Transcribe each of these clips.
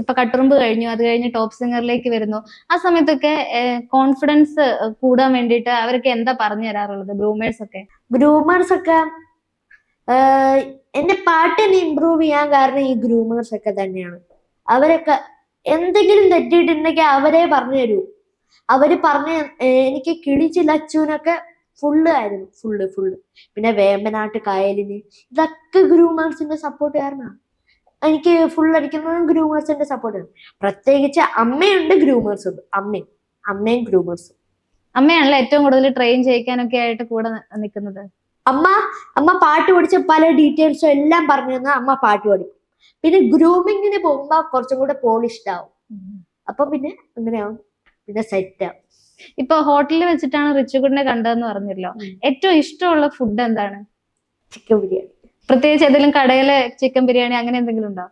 ഇപ്പൊ കട്ടുറുമ്പ് കഴിഞ്ഞു അത് കഴിഞ്ഞ് ടോപ്പ് സിംഗറിലേക്ക് വരുന്നു. ആ സമയത്തൊക്കെ കോൺഫിഡൻസ് കൂടാൻ വേണ്ടിയിട്ട് അവരൊക്കെ എന്താ പറഞ്ഞു തരാറുള്ളത്? ഗ്രൂമേഴ്സ് ഒക്കെ? ഗ്രൂമേഴ്സ് ഒക്കെ എന്റെ പാട്ടിനെ ഇമ്പ്രൂവ് ചെയ്യാൻ കാരണം ഈ ഗ്രൂമേഴ്സ് ഒക്കെ തന്നെയാണ്. അവരൊക്കെ എന്തെങ്കിലും തെറ്റിയിട്ടുണ്ടെങ്കിൽ അവരെ പറഞ്ഞു തരൂ. അവർ പറഞ്ഞ എനിക്ക് കിളിച്ചില്ല അച്ചുവിനൊക്കെ ഫുള്ള് ആയിരുന്നു. ഫുള്ള് ഫുള്ള് പിന്നെ വേമ്പനാട്ട് കായലിന്. ഇതൊക്കെ ഗ്രൂമേഴ്സിന്റെ സപ്പോർട്ട് കാരണമാണ് എനിക്ക് ഫുൾ അടിക്കുന്നതും ഗ്രൂമേഴ്സിന്റെ സപ്പോർട്ട് പ്രത്യേകിച്ച് അമ്മയുണ്ട് ഗ്രൂമേഴ്സ് ഉണ്ട് അമ്മയും അമ്മയും ഗ്രൂമേഴ്സും അമ്മയാണല്ലോ ഏറ്റവും കൂടുതൽ ട്രെയിൻ ചെയ്യിക്കാനൊക്കെ ആയിട്ട് കൂടെ നിൽക്കുന്നത് അമ്മ അമ്മ പാട്ട് പഠിച്ച പല ഡീറ്റെയിൽസും എല്ലാം പറഞ്ഞു തന്നാൽ അമ്മ പാട്ട് പഠിക്കും. പിന്നെ ഗ്രൂമിങ്ങിന് പോകുമ്പോ കുറച്ചും കൂടെ പോളിഷ്ഡ് ആവും. അപ്പൊ പിന്നെ അങ്ങനെയാവും. പിന്നെ സെറ്റ് ആവും. ഇപ്പൊ ഹോട്ടലിൽ വെച്ചിട്ടാണ് റിച്ചുകുടിനെ കണ്ടതെന്ന് പറഞ്ഞല്ലോ. ഏറ്റവും ഇഷ്ടമുള്ള ഫുഡ് എന്താണ്? ചിക്കൻ ബിരിയാണി. പ്രത്യേകിച്ച് ഏതെങ്കിലും കടയിലെ ചിക്കൻ ബിരിയാണി അങ്ങനെ എന്തെങ്കിലും ഉണ്ടോ?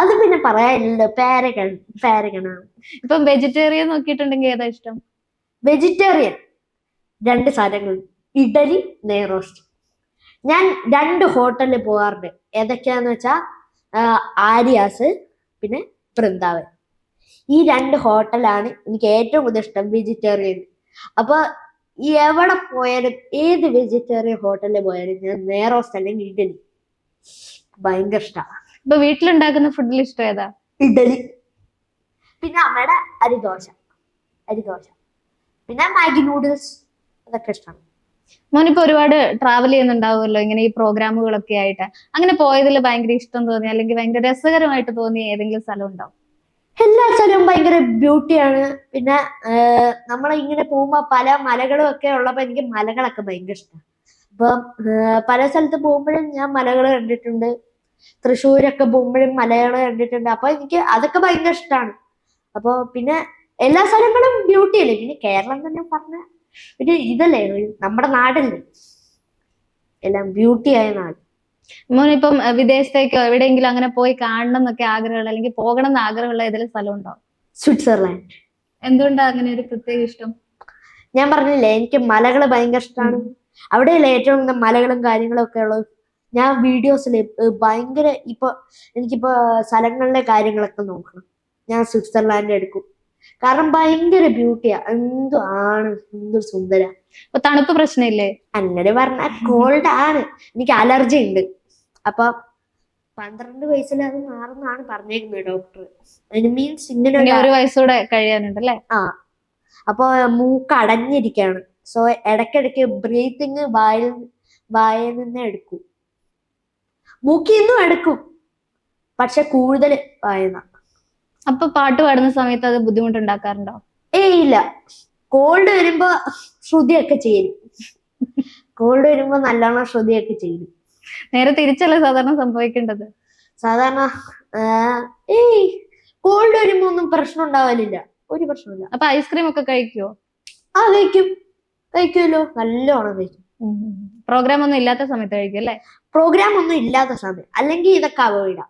അത് പിന്നെ പറയാനില്ല പാരഗൺ പാരഗണാണ് ഇപ്പൊ വെജിറ്റേറിയൻ നോക്കിയിട്ടുണ്ടെങ്കിൽ ഏതാ ഇഷ്ടം? വെജിറ്റേറിയൻ രണ്ട് സാധനങ്ങൾ. ഇഡലി നെയ്റോസ്റ്റ് ഞാൻ രണ്ട് ഹോട്ടലിൽ പോകാറുണ്ട് ഏതൊക്കെയാന്ന് വെച്ചാ ആര്യാസ് പിന്നെ വൃന്ദാവൻ. ഈ രണ്ട് ഹോട്ടലാണ് എനിക്ക് ഏറ്റവും കൂടുതൽ ഇഷ്ടം വെജിറ്റേറിയൻ. അപ്പൊ എവിടെ പോയാലും ഏത് വെജിറ്റേറിയൻ ഹോട്ടലിൽ പോയാലും ഞാൻ നേരെ സ്ഥലം ഇഡലി ഭയങ്കര ഇഷ്ടമാണ് ഇപ്പൊ വീട്ടിലുണ്ടാക്കുന്ന ഫുഡിൽ ഇഷ്ടം ഏതാ? ഇഡലി പിന്നെ അമ്മയുടെ അരിദോശ അരിദോശ പിന്നെ മാഗി നൂഡിൽസ് അതൊക്കെ ഇഷ്ടമാണ് മോനിപ്പോ ഒരുപാട് ട്രാവൽ ചെയ്യുന്നുണ്ടാവുമല്ലോ ഇങ്ങനെ ഈ പ്രോഗ്രാമുകളൊക്കെ ആയിട്ട്. അങ്ങനെ പോയതിൽ ഭയങ്കര ഇഷ്ടം തോന്നി അല്ലെങ്കിൽ ഭയങ്കര രസകരമായിട്ട് തോന്നിയ ഏതെങ്കിലും സ്ഥലം ഉണ്ടോ? എല്ലാ സ്ഥലവും ഭയങ്കര ബ്യൂട്ടിയാണ് പിന്നെ നമ്മളിങ്ങനെ ഇങ്ങനെ പോകുമ്പോ പല മലകളും ഒക്കെ ഉള്ളപ്പോ എനിക്ക് മലകളൊക്കെ ഭയങ്കര ഇഷ്ടമാണ് അപ്പം പല സ്ഥലത്ത് പോകുമ്പോഴും ഞാൻ മലകൾ കണ്ടിട്ടുണ്ട്. തൃശ്ശൂരൊക്കെ പോകുമ്പോഴും മലകൾ കണ്ടിട്ടുണ്ട്. അപ്പൊ എനിക്ക് അതൊക്കെ ഭയങ്കര ഇഷ്ടമാണ് അപ്പൊ പിന്നെ എല്ലാ സ്ഥലങ്ങളും ബ്യൂട്ടി അല്ലേ? പിന്നെ കേരളം തന്നെ പറഞ്ഞ ഒരു ഇതല്ലേ? നമ്മുടെ നാടല്ലേ? എല്ലാം ബ്യൂട്ടിയായ നാട്. മോനിപ്പം വിദേശത്തേക്കോ എവിടെയെങ്കിലും അങ്ങനെ പോയി കാണണം എന്നൊക്കെ ആഗ്രഹമുള്ള അല്ലെങ്കിൽ പോകണം എന്ന് ആഗ്രഹമുള്ള ഏതെങ്കിലും സ്ഥലമുണ്ടോ? സ്വിറ്റ്സർലാൻഡ്. എന്തുകൊണ്ടാ അങ്ങനെ ഒരു പ്രത്യേക ഇഷ്ടം? ഞാൻ പറഞ്ഞില്ലേ എനിക്ക് മലകൾ ഭയങ്കര ഇഷ്ടമാണ് അവിടെയല്ലേ ഏറ്റവും കൂടുതൽ മലകളും കാര്യങ്ങളും ഒക്കെ ഉള്ളത്? ഞാൻ വീഡിയോസിൽ ഭയങ്കര ഇപ്പൊ എനിക്കിപ്പോ സ്ഥലങ്ങളിലെ കാര്യങ്ങളൊക്കെ നോക്കണം. ഞാൻ സ്വിറ്റ്സർലാൻഡ് എടുക്കും. കാരണം ഭയങ്കര ബ്യൂട്ടിയാ എന്തോ ആണ് എന്തൊരു സുന്ദര. അപ്പൊ തണുപ്പ് പ്രശ്നമില്ലേ? അങ്ങനെ പറഞ്ഞാൽ കോൾഡ് ആണ്. എനിക്ക് അലർജി ഉണ്ട്. അപ്പൊ പന്ത്രണ്ട് വയസ്സിൽ അത് മാറുന്നാണ് പറഞ്ഞേക്കുന്നത് ഡോക്ടർ മീൻസ് ഇങ്ങനെ ഒരു വയസ്സോടെ കഴിയാനുണ്ട് അല്ലേ അപ്പൊ മൂക്ക് അടഞ്ഞിരിക്കാണ്. സോ ഇടക്കിടക്ക് ബ്രീത്തിങ് വായിൽ വായിൽ നിന്ന് എടുക്കും. മൂക്കിൽ നിന്നും എടുക്കും. പക്ഷെ കൂടുതൽ വായന അപ്പൊ പാട്ട് പാടുന്ന സമയത്ത് അത് ബുദ്ധിമുട്ടുണ്ടാക്കാറുണ്ടോ? ഏയ് ഇല്ല. കോൾഡ് വരുമ്പോ ശ്രുതിയൊക്കെ ചെയ്യും. കോൾഡ് വരുമ്പോ നല്ലോണം ശ്രുതിയൊക്കെ ചെയ്യും. നേരെ തിരിച്ചല്ല സാധാരണ സംഭവിക്കേണ്ടത്? സാധാരണ ഏയ് കോൾഡ് വരുമ്പോ ഒന്നും പ്രശ്നം ഉണ്ടാവലില്ല. ഒരു പ്രശ്നമില്ല അപ്പൊ ഐസ്ക്രീം ഒക്കെ കഴിക്കുവോ? ആ കഴിക്കും. കഴിക്കുമല്ലോ. നല്ലോണം കഴിക്കും. പ്രോഗ്രാം ഒന്നും ഇല്ലാത്ത സമയത്ത് കഴിക്കും അല്ലേ? പ്രോഗ്രാം ഒന്നും ഇല്ലാത്ത സമയം. അല്ലെങ്കിൽ ഇതൊക്കെ അവോയ്ഡാ